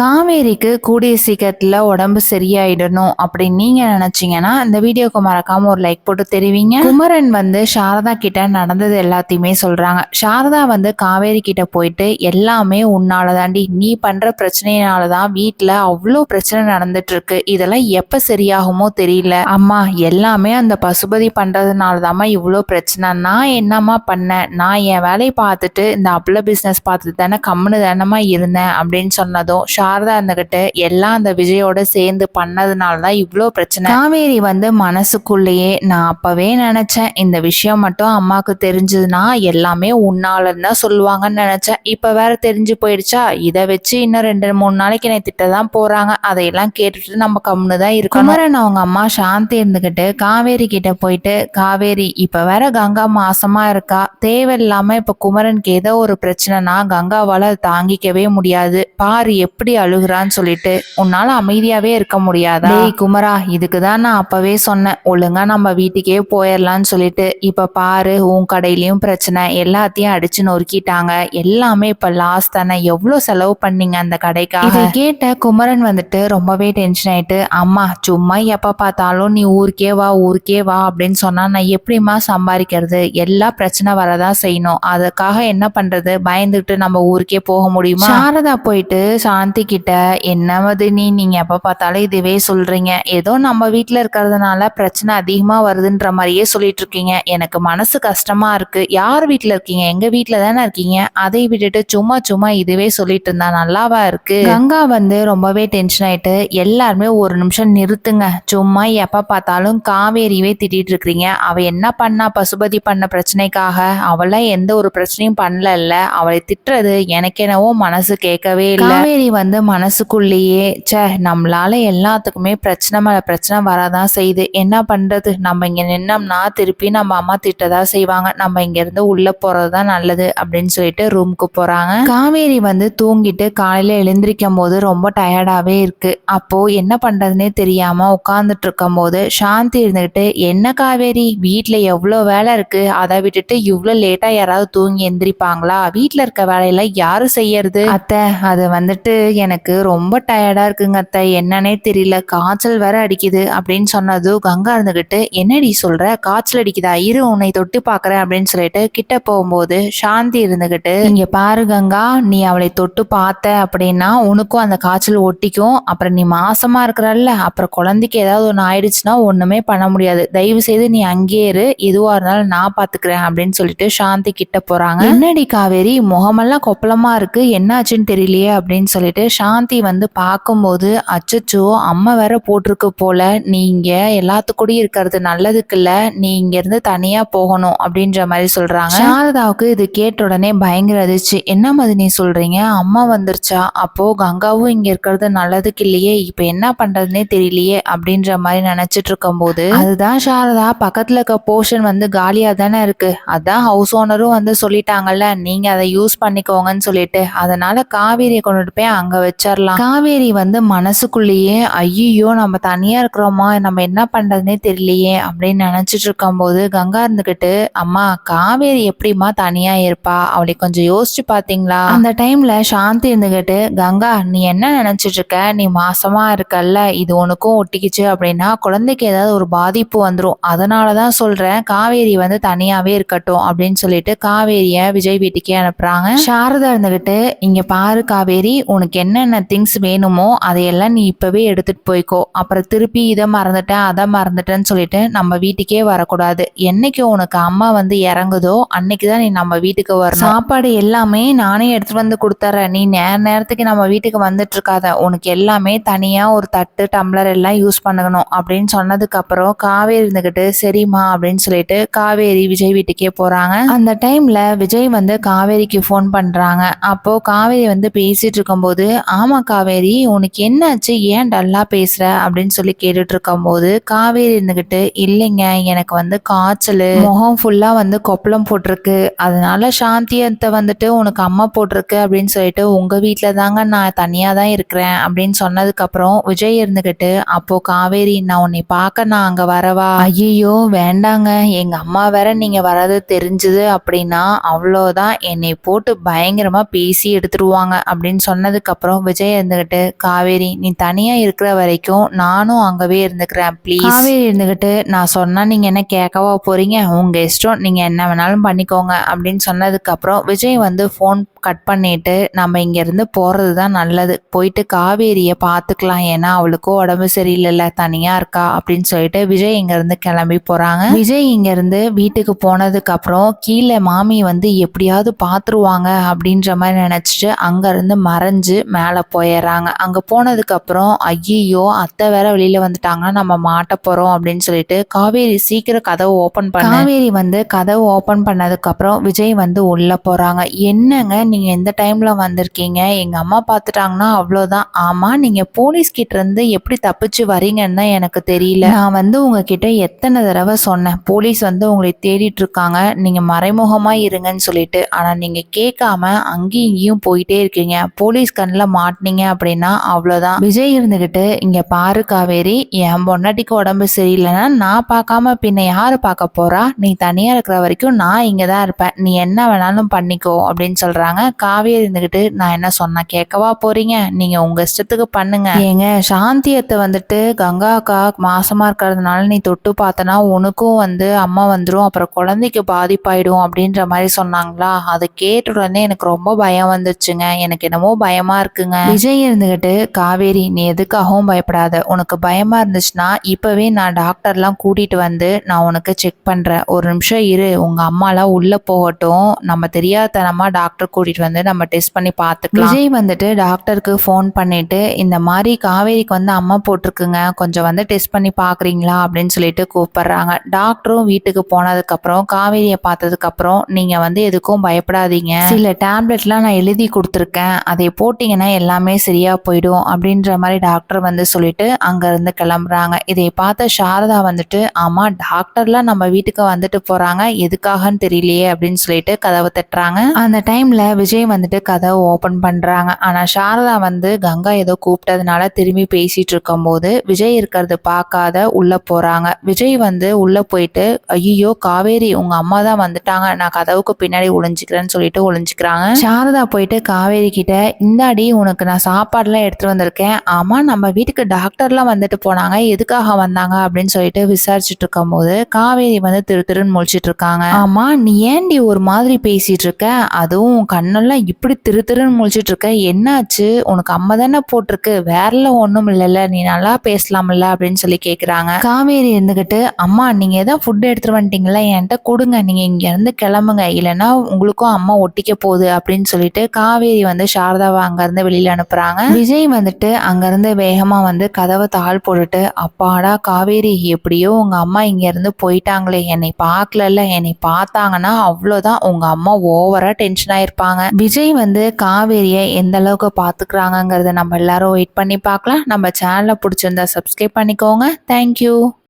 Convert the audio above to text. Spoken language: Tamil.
காவேரிக்கு கூடிய சீக்கிரத்தில் உடம்பு சரியாயிடணும் அப்படின்னு நீங்கள் நினச்சிங்கன்னா இந்த வீடியோக்கு மறக்காம ஒரு லைக் போட்டு தெரிவிங்க. குமரன் வந்து சாரதா கிட்ட நடந்தது எல்லாத்தையுமே சொல்கிறாங்க சாரதா வந்து காவேரி கிட்ட போயிட்டு எல்லாமே உன்னால தாண்டி நீ பண்ணுற பிரச்சனையினால தான் வீட்டில் அவ்வளோ பிரச்சனை நடந்துட்டு இருக்கு இதெல்லாம் எப்போ சரியாகுமோ தெரியல. அம்மா எல்லாமே அந்த பசுபதி பண்ணுறதுனால தாம்மா இவ்வளோ பிரச்சனை. நான் என்னம்மா பண்ணேன்? நான் என் வேலையை பார்த்துட்டு இந்த அப்ள பிஸ்னஸ் பார்த்துட்டு தானே கம்முன்னு தானம்மா இருந்தேன் அப்படின்னு சொன்னதும் ஷா சாரதா இருந்துகிட்டு எல்லாம் அந்த விஜயோட சேர்ந்து பண்ணதுனால தான் இவ்வளோ பிரச்சனை. காவேரி வந்து மனசுக்குள்ளேயே நான் அப்பவே நினைச்சேன் இந்த விஷயம் மட்டும் அம்மாவுக்கு தெரிஞ்சதுன்னா எல்லாமே உன்னாலன்னு தான் சொல்லுவாங்கன்னு நினைச்சேன். இப்போ வேற தெரிஞ்சு போயிடுச்சா? இதை வச்சு இன்னும் ரெண்டு மூணு நாளைக்கு என்னை திட்ட தான் போறாங்க. அதையெல்லாம் கேட்டுட்டு நம்ம கம்முன்னு தான் இருக்கணும். குமரன் அவங்க அம்மா சாந்தி இருந்துகிட்டு காவேரி கிட்ட போயிட்டு காவேரி இப்ப வேற கங்கா மாசமா இருக்கா? தேவையில்லாம இப்ப குமரனுக்கு ஏதோ ஒரு பிரச்சனைனா கங்காவால தாங்கிக்கவே முடியாது. பாரு எப்படி அழுகுறான்னு சொல்லிட்டு உன்னால அமைதியாவே இருக்க முடியாதா? டேய் குமரா இதுக்கு தான் நான் அப்பவே சொன்னேன். ஒழுங்கா நம்ம வீட்டுக்கே போயிடலாம்னு சொல்லிட்டு. இப்ப பாரு உன் கடையிலயும் பிரச்சனை. எல்லாத்தையும் அடிச்சு நொறுக்கிட்டாங்க. எல்லாமே இப்ப லாஸ் தானே. எவ்வளவு செலவு பண்ணீங்க அந்த கடைக்காக? இதை கேட்ட குமரன் வந்துட்டு ரொம்பவே டென்ஷன் ஆயிட்டு அம்மா சும்மா எப்ப பார்த்தாலும் நீ ஊருக்கே வா ஊருக்கே வா அப்படின்னு சொன்னா நான் எப்படிம்மா சம்பாதிக்கிறது? எல்லா பிரச்சனை வரதான் செய்யணும். அதுக்காக என்ன பண்றது? பயந்துட்டு நம்ம ஊருக்கே போக முடியுமா? சாரதா போயிட்டு சாந்தி கிட்ட என்னவது நீ நீங்க எப்ப பார்த்தாலும் இதுவே சொல்றீங்க. ஏதோ நம்ம வீட்டில் இருக்கிறதுனால பிரச்சனை அதிகமா வருதுன்ற மாதிரியே சொல்லிட்டு இருக்கீங்க. எனக்கு மனசு கஷ்டமா இருக்கு. யார் வீட்டில் இருக்கீங்க? எங்க வீட்டில் தானே இருக்கீங்க? அதை விட்டுட்டு சும்மா சும்மா இதுவே சொல்லிட்டு இருந்தா நல்லாவா இருக்கு? கங்கா வந்து ரொம்பவே டென்ஷன் ஆயிட்டு எல்லாருமே ஒரு நிமிஷம் நிறுத்துங்க. சும்மா எப்ப பார்த்தாலும் காவேரியவே திட்டிட்டு இருக்கிறீங்க. அவ என்ன பண்ணா பசுபதி பண்ண பிரச்சனைக்காக? அவளாம் எந்த ஒரு பிரச்சனையும் பண்ணல அவளை திட்டுறது எனக்கு என்னவோ மனசு கேட்கவே இல்லை. காவேரி வந்து வந்து மனசுக்குள்ளேயே ச்சே நம்மளால எல்லாத்துக்குமே பிரச்சனை மேலே பிரச்சனை வரதான் செய்யுது. என்ன பண்ணுறது நம்ம இங்கே நின்னோம்னா திருப்பி நம்ம அம்மா திட்டதா செய்வாங்க. நம்ம இங்கேருந்து உள்ளே உள்ள தான் நல்லது அப்படின்னு சொல்லிட்டு ரூமுக்கு போகிறாங்க காவேரி வந்து தூங்கிட்டு காலையில் எழுந்திருக்கும் போது ரொம்ப டயர்டாகவே இருக்குது அப்போது என்ன பண்ணுறதுனே தெரியாமல் உட்காந்துட்டு இருக்கும் போது சாந்தி இருந்துக்கிட்டு என்ன காவேரி? வீட்டில் எவ்வளோ வேலை இருக்குது அதை விட்டுட்டு இவ்வளோ லேட்டாக யாராவது தூங்கி எந்திரிப்பாங்களா? வீட்டில் இருக்க வேலையெல்லாம் யார் செய்யறது? அத்தை அது வந்துட்டு எனக்கு ரொம்ப டயர்டா இருக்குங்க அத்தை. என்னன்னே தெரியல. காய்ச்சல் வேற அடிக்குது அப்படின்னு சொன்னதும் கங்கா இருந்துகிட்டு என்னடி சொல்ற? காய்ச்சல் அடிக்குதா? இரு உன்னை தொட்டு பாக்குறேன் அப்படின்னு சொல்லிட்டு கிட்ட போகும்போது சாந்தி இருந்துகிட்டு இங்க பாரு கங்கா நீ அவளை தொட்டு பார்த்த அப்படின்னா உனக்கும் அந்த காய்ச்சல் ஒட்டிக்கும். அப்புறம் நீ மாசமா இருக்கிறல்ல. அப்புறம் குழந்தைக்கு ஏதாவது ஒன்று ஆயிடுச்சுன்னா ஒண்ணுமே பண்ண முடியாது. தயவு செய்து நீ அங்கேயே இரு. எதுவா இருந்தாலும் நான் பாத்துக்கிறேன் அப்படின்னு சொல்லிட்டு சாந்தி கிட்ட போறாங்க. என்னடி காவேரி? முகமெல்லாம் கொப்பளமா இருக்கு. என்னாச்சுன்னு தெரியலையே அப்படின்னு சொல்லிட்டு சாந்தி வந்து பார்க்கும்போது அச்சச்சோ அம்மா வேற போட்டிருக்கு போல நீங்க எல்லாத்துக்கூடயும் இருக்கிறது நல்லதுக்குல்ல நீ இங்க இருந்து தனியா போகணும் அப்படின்ற மாதிரி சொல்றாங்க. சாரதாவுக்கு இது கேட்ட உடனே பயங்கர அதிர்ச்சி. என்ன மாதிரி நீ சொல்றீங்க? அம்மா வந்துருச்சா? அப்போ கங்காவும் இங்க இருக்கிறது நல்லதுக்கு இல்லையே இப்ப என்ன பண்றதுனே தெரியலையே அப்படின்ற மாதிரி நினைச்சிட்டு இருக்கும்போது அதுதான் சாரதா பக்கத்துல இருக்க போர்ஷன் வந்து காலியா தானே இருக்கு. அதான் ஹவுஸ் ஓனரும் வந்து சொல்லிட்டாங்கல்ல நீங்க அதை யூஸ் பண்ணிக்கோங்கன்னு சொல்லிட்டு. அதனால காவேரியை கொண்டுட்டு போய் அங்க வச்சிடலாம் காவேரி வந்து மனசுக்குள்ளேயே ஐயோ நம்ம தனியா இருக்கிறோமா? நம்ம என்ன பண்றதுனே தெரியலையே அப்படின்னு நினைச்சிட்டு இருக்கும்போது கங்கா இருந்துகிட்டு அம்மா காவேரி எப்படிம்மா தனியா இருப்பா? அவளை கொஞ்சம் யோசிச்சு பாத்தீங்களா? அந்த டைம்ல சாந்தி இருந்துகிட்டு கங்கா நீ என்ன நினைச்சிட்டு இருக்க? நீ மாசமா இருக்கல்ல இது உனக்கும் ஒட்டிக்கிச்சு அப்படின்னா குழந்தைக்கு ஏதாவது ஒரு பாதிப்பு வந்துடும் அதனாலதான் சொல்றேன் காவேரி வந்து தனியாவே இருக்கட்டும் அப்படின்னு சொல்லிட்டு காவேரிய விஜய் வீட்டுக்கே அனுப்புறாங்க. சாரதா இருந்துகிட்டு இங்க பாரு காவேரி உனக்கு என்னென்ன திங்ஸ் வேணுமோ அதையெல்லாம் நீ இப்போவே எடுத்துகிட்டு போய்க்கோ. அப்புறம் திருப்பி இதை மறந்துட்டேன் அதை மறந்துட்டேன்னு சொல்லிட்டு நம்ம வீட்டுக்கே வரக்கூடாது. என்னைக்கு உனக்கு அம்மா வந்து இறங்குதோ அன்னைக்கு தான் நீ நம்ம வீட்டுக்கு வரணும். சாப்பாடு எல்லாமே நானே எடுத்துகிட்டு வந்து கொடுத்துறேன் நீ நேர நேரத்துக்கு நம்ம வீட்டுக்கு வந்துட்டு இருக்காத உனக்கு எல்லாமே தனியாக ஒரு தட்டு டம்ளர் எல்லாம் யூஸ் பண்ணணும். அப்படின்னு சொன்னதுக்கப்புறம் காவேரி இருந்துக்கிட்டு சரிம்மா அப்படின்னு சொல்லிட்டு காவேரி விஜய் வீட்டுக்கே போகிறாங்க அந்த டைமில் விஜய் வந்து காவேரிக்கு ஃபோன் பண்ணுறாங்க அப்போது காவேரி வந்து பேசிகிட்டு இருக்கும்போது ஆமா காவேரி உனக்கு என்னாச்சு? ஏன் டல்லா பேசுற? அப்படின்னு சொல்லி கேட்டுட்டு இருக்கும்போது காவேரி இருந்துகிட்டு இல்லைங்க எனக்கு வந்து காய்ச்சல் முகம் ஃபுல்லா வந்து கொப்பளம் போட்டிருக்கு. அதனால சாந்தியத்தை வந்துட்டு உனக்கு அம்மா போட்டிருக்கு அப்படின்னு சொல்லிட்டு உங்க வீட்டில் தாங்க நான் தனியாக தான் இருக்கிறேன் அப்படின்னு சொன்னதுக்கு அப்புறம் விஜய் இருந்துகிட்டு அப்போ காவேரி நான் உன்னை பார்க்க நான் அங்கே வரவா? ஐயோ வேண்டாங்க. எங்க அம்மா வேற நீங்க வரது தெரிஞ்சது அப்படின்னா அவ்வளோதான் என்னை போட்டு பயங்கரமா பேசி எடுத்துருவாங்க அப்படின்னு சொன்னதுக்கு அப்புறம் விஜய் இருந்துகிட்டு காவேரி நீ தனியா இருக்கிற வரைக்கும் நானும் அங்கவே இருந்துக்கிறேன் ப்ளீஸ் காவேரி இருந்துகிட்டு நான் சொன்னா நீங்க என்ன கேட்கவா போறீங்க? உங்க இஷ்டம். நீங்க என்ன வேணாலும் பண்ணிக்கோங்க. அப்படின்னு சொன்னதுக்கு அப்புறம் விஜய் வந்து ஃபோன் கட் பண்ணிட்டு நம்ம இங்கேருந்து போகிறது தான் நல்லது. போயிட்டு காவேரியை பார்த்துக்கலாம். ஏன்னா அவளுக்கும் உடம்பு சரியில்லைல்ல தனியாக இருக்கா? அப்படின்னு சொல்லிட்டு விஜய் இங்கேருந்து கிளம்பி போகிறாங்க விஜய் இங்கேருந்து வீட்டுக்கு போனதுக்கப்புறம் கீழே மாமி வந்து எப்படியாவது பார்த்துருவாங்க அப்படின்ற மாதிரி நினச்சிட்டு அங்கேருந்து மறைஞ்சு மேலே போயிடுறாங்க. அங்கே போனதுக்கப்புறம் ஐயோ அத்தை வேற வெளியில் வந்துட்டாங்கன்னா நம்ம மாட்ட போகிறோம் அப்படின்னு சொல்லிட்டு காவேரி சீக்கிரம் கதவை ஓப்பன் பண்ண. காவேரி வந்து கதவு ஓப்பன் பண்ணதுக்கப்புறம் விஜய் வந்து உள்ளே போகிறாங்க என்னங்க நீங்கள் எந்த டைமில் வந்திருக்கீங்க? எங்கள் அம்மா பார்த்துட்டாங்கன்னா அவ்வளோதான் ஆமாம் நீங்கள் போலீஸ் எப்படி தப்பிச்சு வரீங்கன்னு தான் எனக்கு தெரியல. நான் வந்து உங்ககிட்ட எத்தனை தடவை சொன்னேன். போலீஸ் வந்து உங்களை தேடிட்டு இருக்காங்க. நீங்கள் மறைமுகமாக இருங்கன்னு சொல்லிட்டு. ஆனால் நீங்கள் கேட்காம அங்கேயும் இங்கேயும் போயிட்டே இருக்கீங்க. போலீஸ் கண்ணில் மாட்டினீங்க அப்படின்னா அவ்வளோதான் விஜய் இருந்துக்கிட்டு இங்கே பாரு காவேரி என் பொண்டாட்டிக்கு உடம்பு சரியில்லைன்னா நான் பார்க்காம பின்ன யார் பார்க்க போறா? நீ தனியாக இருக்கிற வரைக்கும் நான் இங்கே தான் இருப்பேன். நீ என்ன வேணாலும் பண்ணிக்கோ அப்படின்னு சொல்கிறாங்க சொல்றாங்க காவேரி இருந்துகிட்டு நான் என்ன சொன்னா கேட்கவா போறீங்க? நீங்க உங்க இஷ்டத்துக்கு பண்ணுங்க. ஏங்க சாந்தியத்தை வந்துட்டு கங்கா அக்கா மாசமா இருக்கிறதுனால நீ தொட்டு பார்த்தனா உனக்கும் வந்து அம்மா வந்துடும் அப்புறம் குழந்தைக்கு பாதிப்பாயிடும் அப்படின்ற மாதிரி சொன்னாங்களா? அதை கேட்ட உடனே எனக்கு ரொம்ப பயம் வந்துச்சுங்க. எனக்கு என்னமோ பயமா இருக்குங்க. விஜய் இருந்துகிட்டு காவேரி நீ எதுக்காகவும் பயப்படாத. உனக்கு பயமா இருந்துச்சுன்னா இப்பவே நான் டாக்டர்லாம் கூட்டிட்டு வந்து நான் உனக்கு செக் பண்றேன். ஒரு நிமிஷம் இரு. உங்க அம்மாலாம் உள்ள போகட்டும். நம்ம தெரியாதனமா டாக்டர் கூட்டிட்டு வந்து நம்ம டெஸ்ட் பண்ணி பார்த்துக்கலாம் விஜய் வந்துட்டு டாக்டருக்கு ஃபோன் பண்ணிட்டு இந்த மாதிரி காவேரிக்கு வந்து அம்மா போட்டிருக்குங்க கொஞ்சம் வந்து டெஸ்ட் பண்ணி பார்க்குறீங்களா அப்படின்னு சொல்லிட்டு கூப்பிடுறாங்க. டாக்டரும் வீட்டுக்கு போனதுக்கப்புறம் காவேரியை பார்த்ததுக்கப்புறம் நீங்கள் வந்து எதுக்கும் பயப்படாதீங்க. சில டேப்லெட்லாம் நான் எழுதி கொடுத்துருக்கேன். அதை போட்டிங்கன்னா எல்லாமே சரியா போயிடும் அப்படின்ற மாதிரி டாக்டர் வந்து சொல்லிட்டு அங்கேருந்து கிளம்புறாங்க. இதை பார்த்த சாரதா வந்துட்டு ஆமாம் டாக்டர்லாம் நம்ம வீட்டுக்கு வந்துட்டு போகிறாங்க எதுக்காகன்னு தெரியலையே அப்படின்னு சொல்லிட்டு கதவை தட்டுறாங்க. அந்த டைமில் விஜய் வந்துட்டு கதவை ஓப்பன் பண்ணுறாங்க ஆனால் சாரதா வந்து கங்கா ஏதோ கூப்பிட்டதுனால திரும்பி பேசிட்டு இருக்கும்போது விஜய் இருக்கிறது பார்க்காத உள்ளே போகிறாங்க விஜய் வந்து உள்ளே போயிட்டு ஐயோ காவேரி உங்கள் அம்மா தான் வந்துட்டாங்க. நான் கதவுக்கு பின்னாடி ஒளிஞ்சிக்கிறேன்னு சொல்லிட்டு ஒளிஞ்சிக்கிறாங்க. சாரதா போயிட்டு காவேரி கிட்ட இந்தாடி உனக்கு நான் சாப்பாடுலாம் எடுத்துட்டு வந்திருக்கேன். ஆமாம் நம்ம வீட்டுக்கு டாக்டர்லாம் வந்துட்டு போனாங்க. எதுக்காக வந்தாங்க? அப்படின்னு சொல்லிட்டு விசாரிச்சுட்டு இருக்கும்போது காவேரி வந்து திரு திருன்னு முழிச்சிட்டு இருக்காங்க. ஆமாம் நீ ஏன்டி ஒரு மாதிரி பேசிகிட்டு இருக்க? அதுவும் கண் கண்ணெல்லாம் இப்படி திரு திருன்னு முழிச்சிட்டு இருக்க. என்னாச்சு? உனக்கு அம்மா தானே போட்டிருக்கு. வேறல ஒன்றும் இல்லைல்ல. நீ நல்லா பேசலாம்ல அப்படின்னு சொல்லி கேட்குறாங்க காவேரி இருந்துக்கிட்டு அம்மா நீங்கள் ஏதோ ஃபுட் எடுத்துட்டு வந்துட்டீங்களா என்கிட்ட கொடுங்க. நீங்கள் இங்கேருந்து கிளம்புங்க. இல்லைன்னா உங்களுக்கும் அம்மா ஒட்டிக்க போகுது அப்படின்னு சொல்லிட்டு காவேரி வந்து சாரதாவை அங்கேருந்து வெளியில் அனுப்புகிறாங்க விஜய் வந்துட்டு அங்கேருந்து வேகமாக வந்து கதவை தாள் போட்டுட்டு அப்பாடா காவேரி எப்படியோ உங்கள் அம்மா இங்கேருந்து போயிட்டாங்களே. என்னை பார்க்கலல்ல. என்னை பார்த்தாங்கன்னா அவ்வளோதான் உங்கள் அம்மா ஓவராக டென்ஷன் ஆயிருப்பாங்க. விஜய் வந்து காவேரியை எந்த அளவுக்கு பார்த்துக்கிறாங்கங்கிறத நம்ம எல்லாரும் வெயிட் பண்ணி பார்க்கலாம். நம்ம சேனலை பிடிச்சிருந்தா சப்ஸ்கிரைப் பண்ணிக்கோங்க. தேங்க்யூ